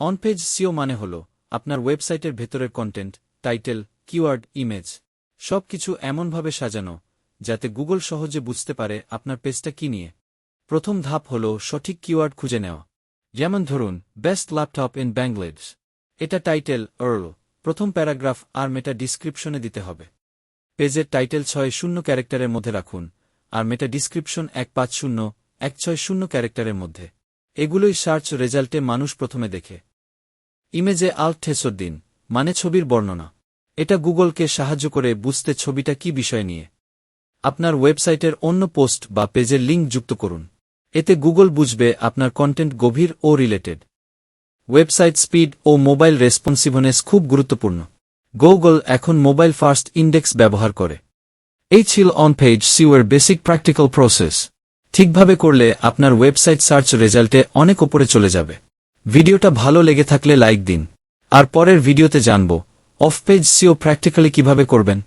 On page CO মানে হল আপনার ওয়েবসাইটের ভেতরের কন্টেন্ট টাইটেল কিওয়ার্ড ইমেজ সব কিছু এমনভাবে সাজানো, যাতে গুগল সহজে বুঝতে পারে আপনার পেজটা কি নিয়ে। প্রথম ধাপ হল সঠিক কিওয়ার্ড খুঁজে নেওয়া। যেমন ধরুন বেস্ট ল্যাপটপ ইন ব্যাঙ্গলেডস এটা টাইটেল অর্ল প্রথম প্যারাগ্রাফ আর মেটা ডিসক্রিপশনে দিতে হবে। পেজের টাইটেল ছয় শূন্য ক্যারেক্টারের মধ্যে রাখুন, আর মেটা ডিসক্রিপশন এক পাঁচ শূন্য, এক ছয় শূন্য ক্যারেক্টারের মধ্যে। এগুলোই সার্চ রেজাল্টে মানুষ প্রথমে দেখে। ইমেজে আল্ট দিন মানে ছবির বর্ণনা। এটা গুগলকে সাহায্য করে বুঝতে ছবিটা কি বিষয় নিয়ে। আপনার ওয়েবসাইটের অন্য পোস্ট বা পেজের লিঙ্ক যুক্ত করুন। এতে গুগল বুঝবে আপনার কন্টেন্ট গভীর ও রিলেটেড। ওয়েবসাইট স্পিড ও মোবাইল রেসপন্সিভনেস খুব গুরুত্বপূর্ণ। গুগল এখন মোবাইল ফার্স্ট ইন্ডেক্স ব্যবহার করে। এই ছিল অন পেজ সিওয়ের বেসিক প্র্যাকটিক্যাল প্রসেস। ঠিকভাবে করলে আপনার ওয়েবসাইট সার্চ রেজাল্টে অনেক ওপরে চলে যাবে। ভিডিওটা ভালো লেগে থাকলে লাইক দিন। আর পরের ভিডিওতে জানব। অফ পেজ সিও প্র্যাকটিক্যালি কীভাবে করবেন।